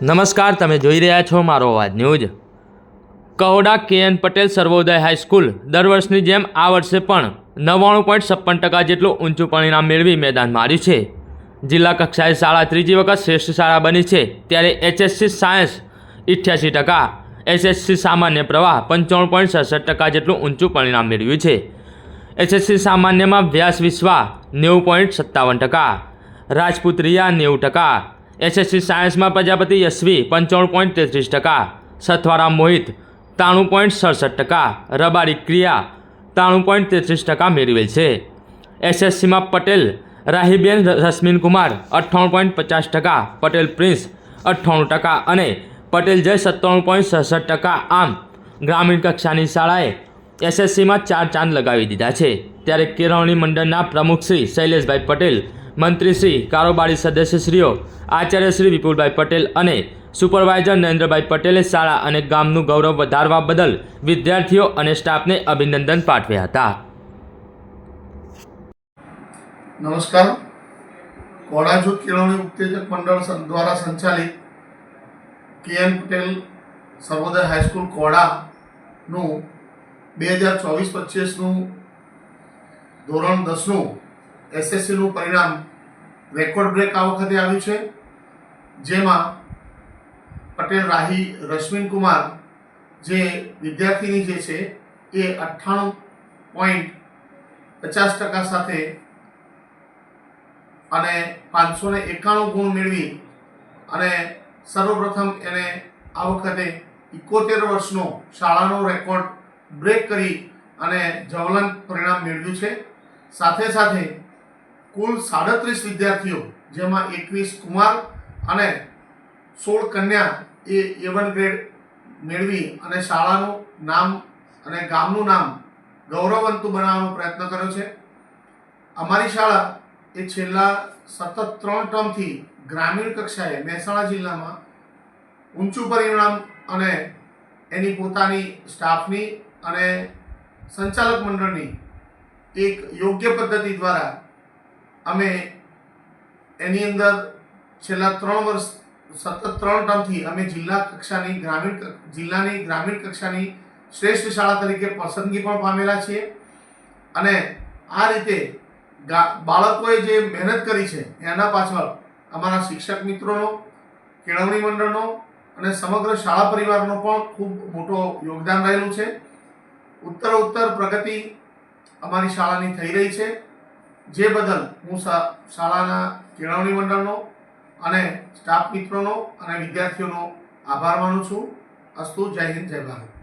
નમસ્કાર, તમે જોઈ રહ્યા છો મારો અવાજ ન્યૂઝ. કહોડા કે એન પટેલ સર્વોદય હાઈસ્કૂલ દર વર્ષની જેમ આ વર્ષે પણ નવ્વાણું પોઈન્ટ છપ્પન ટકા જેટલું ઊંચું પરિણામ મેળવી મેદાન માર્યું છે. જિલ્લા કક્ષાએ શાળા ત્રીજી વખત શ્રેષ્ઠ શાળા બની છે, ત્યારે એચએસસી સાયન્સ ઇઠ્યાસી ટકા, એસએસસી સામાન્ય પ્રવાહ પંચાણું પોઈન્ટ સડસઠ ટકા જેટલું ઊંચું પરિણામ મેળવ્યું છે. એસએસસી સામાન્યમાં વ્યાસ વિશ્વા નેવું પોઈન્ટ સત્તાવન ટકા, રાજપૂત રિયા નેવું ટકા એસએસસી સાયન્સમાં પ્રજાપતિ યશવી પંચાણું પોઈન્ટ તેત્રીસ ટકા. સથવારા મોહિત, ત્રાણું પોઈન્ટ સડસઠ ટકા. રબારી ક્રિયા, ત્રાણું પોઈન્ટ તેત્રીસ ટકા મેળવેલ છે. એસએસસીમાં પટેલ, રાહીબેન રશ્મિન કુમાર અઠ્ઠાણું પોઈન્ટ પચાસ ટકા. પટેલ પ્રિન્સ, અઠ્ઠાણું ટકા. અને પટેલ જય, સત્તાણું પોઈન્ટ સડસઠ ટકા. આમ, ગ્રામીણ કક્ષાની શાળાએ એસએસસીમાં ચાર ચાંદ લગાવી દીધા છે. ત્યારે કેળવણી મંડળના પ્રમુખ શ્રી શૈલેષભાઈ પટેલ મંત્રીશ્રી, કારોબારી સદસ્યશ્રીઓ આચાર્યશ્રી વિપુલભાઈ પટેલ અને સુપરવાઇઝર નરેન્દ્રભાઈ પટેલે શાળા અને ગામનું ગૌરવ વધારવા બદલ વિદ્યાર્થીઓ અને સ્ટાફને અભિનંદન પાઠવ્યા હતા. નમસ્કાર. કોડા કેળવણી ઉત્તેજક મંડળ દ્વારા સંચાલિત કે પટેલ સર્વોદય હાઈસ્કૂલ કોડાનું બે હજાર ચોવીસ પચીસનું ધોરણ દસનું એસએસસીનું પરિણામ રેકોર્ડ બ્રેક આ વખતે આવ્યું છે. જેમાં પટેલ, રાહી, રશ્મિન કુમાર જે વિદ્યાર્થીની જે છે એ અઠ્ઠાણું પોઈન્ટ પચાસ ટકા સાથે અને પાંચસો ને એકાણું ગુણ મેળવી અને સર્વપ્રથમ એને આ વખતે ઇકોતેર વર્ષનો શાળાનો રેકોર્ડ બ્રેક કરી અને જ્વલંત પરિણામ મેળવ્યું છે. સાથે સાથે કુલ સાડત્રીસ વિદ્યાર્થીઓ, જેમાં એકવીસ કુમાર અને સોળ કન્યા એ એ વન ગ્રેડ મેળવી અને શાળાનું નામ અને ગામનું નામ ગૌરવવંતું બનાવવાનો પ્રયત્ન કર્યો છે. અમારી શાળા એ છેલ્લા સતત ત્રણ ટર્મથી ગ્રામીણ કક્ષાએ મહેસાણા જિલ્લામાં ઊંચું પરિણામ અને એની પોતાની સ્ટાફની અને સંચાલક મંડળની એક યોગ્ય પદ્ધતિ દ્વારા અમે એની અંદર છેલ્લા ત્રણ વર્ષ, સતત ત્રણ ટર્મથી અમે જિલ્લા કક્ષાની ગ્રામીણ જિલ્લાની ગ્રામીણ કક્ષાની શ્રેષ્ઠ શાળા તરીકે પસંદગી પણ પામેલા છીએ. અને આ રીતે બાળકોએ જે મહેનત કરી છે, એના પાછળ અમારા શિક્ષક મિત્રોનો, કેળવણી મંડળનો અને સમગ્ર શાળા પરિવારનો પણ ખૂબ મોટો યોગદાન રહેલું છે. ઉત્તર ઉત્તર પ્રગતિ અમારી શાળાની થઈ રહી છે. જે બદલ હું શાળાના કેળવણી મંડળનો અને સ્ટાફ મિત્રોનો અને વિદ્યાર્થીઓનો આભાર માનું છું. અસ્તુ, જય હિન્દ, જય ભારત.